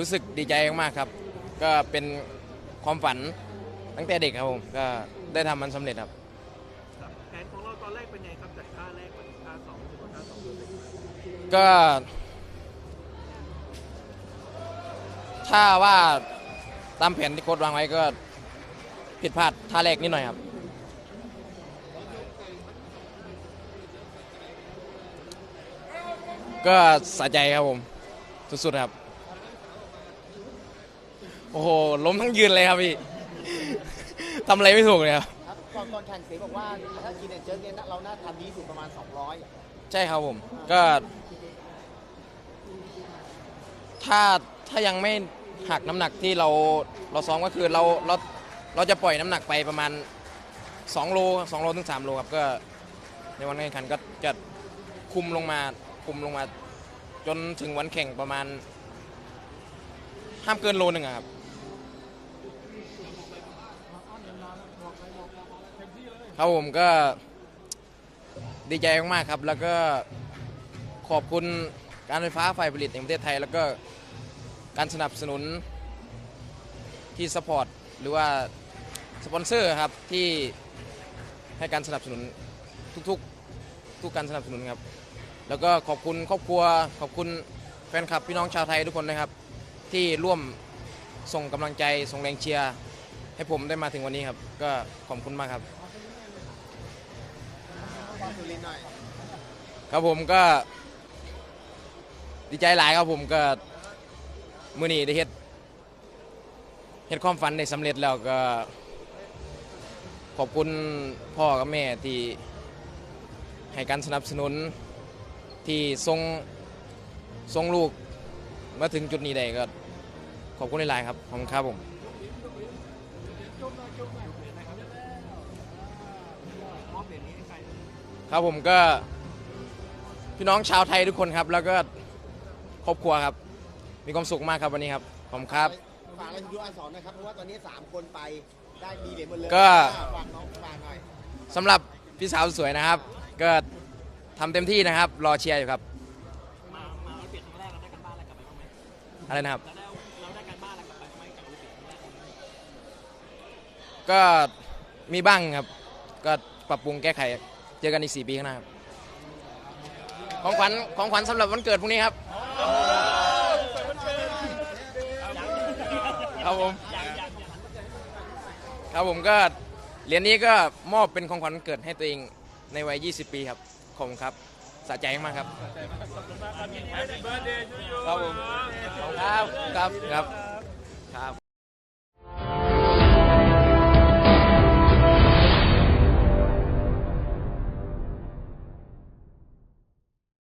รู้สึกดีใจมากๆครับ ก็เป็นความฝันตั้งแต่เด็กครับผมก็ได้ทำมันสำเร็จครับครับ แผนของเราตอนแรกเป็นไงครับจากท่าแรกมาถึงท่าสองถึงท่าสองเป็นไงก็ถ้าว่าตามแผนที่โค้ชวางไว้ก็ผิดพลาดท่าแรกนิดหน่อยครับ ก็สะใจครับผม สุดๆครับ โอ้โหล้มทั้งยืนเลยครับพี่ ทำอะไรไม่ถูกเลยครับ ครับก่อนก่อนแข่งเสียบอกว่าถ้ากินเนี่ยเจอเนี่ยเราน่าทำดีที่สุดประมาณ 200 ใช่ครับผม ก็ ถ้าถ้ายังไม่หักน้ำหนักที่เราเราซ้อมก็คือเราเราเราจะปล่อยน้ำหนักไปประมาณ2โล2โลถึง3โลครับก็ ในวันแข่งขันก็จะคุมลงมาคุมลงมา จนถึงวันแข่งประมาณห้ามเกินโลหนึ่งอะครับ ครับผมก็ดีใจมากๆครับ แล้วก็ขอบคุณการไฟฟ้าฝ่ายผลิตแห่งประเทศไทย แล้วก็การสนับสนุนที่สปอร์ตหรือว่าสปอนเซอร์ครับที่ให้การสนับสนุนทุกๆทุกการสนับสนุนครับ แล้วก็ขอบคุณครอบครัวขอบคุณแฟนคลับพี่น้องชาวไทยทุกคนนะครับ ที่ร่วมส่งกำลังใจส่งแรงเชียร์ให้ผมได้มาถึงวันนี้ครับ ก็ขอบคุณมากครับ ความสุรินทร์หน่อยครับผมก็ ดีใจหลายครับผมก็มื่อนี้ได้เฮ็ดเฮ็ดความฝันได้สำเร็จแล้วก็ ขอบคุณพ่อกับแม่ที่ให้การสนับสนุนที่ทรงทรงลูกมาถึงจุดนี้ได้ก็ ขอบคุณหลายๆครับขอบคุณครับผมมอบเหรียญนี้ให้ ครครับผมก็พี่น้องชาวไทยทุกคนครับ แล้วก็ครอบครัวครับ มีความสุขมากครับวันนี้ครับขอบคุณครับ ฝากอะไรถึงยูอาสอนนะครับ เพราะว่าตอนนี้ 3 คนไปได้ดีเหรียญหมดเลยก็ ฝากน้องฝากหน่อยสำหรับพี่สาวสวยนะครับ ก็ทำเต็มที่นะครับ รอเชียร์อยู่ครับมามาโอลิมปิกครั้งแรกเราได้กันบ้านอะไรกลับไปบ้างไหมอะไรนะครับเราได้เราได้กันบ้านอะไรกลับไปบ้างไหมจากโอลิมปิกครั้งแรกก็มีบ้างครับ ก็ปรับปรุงแก้ไข เจอกันอีก 4 ปีข้างหน้าครับของขวัญของขวัญสำหรับวันเกิดพรุ่งนี้ครับครับผมครับผมก็เหรียญนี้ก็มอบเป็นของขวัญวันเกิดให้ตัวเองในวัย 20 ปีครับขอบคุณครับสะใจมากครับ ครับผมครับครับครับ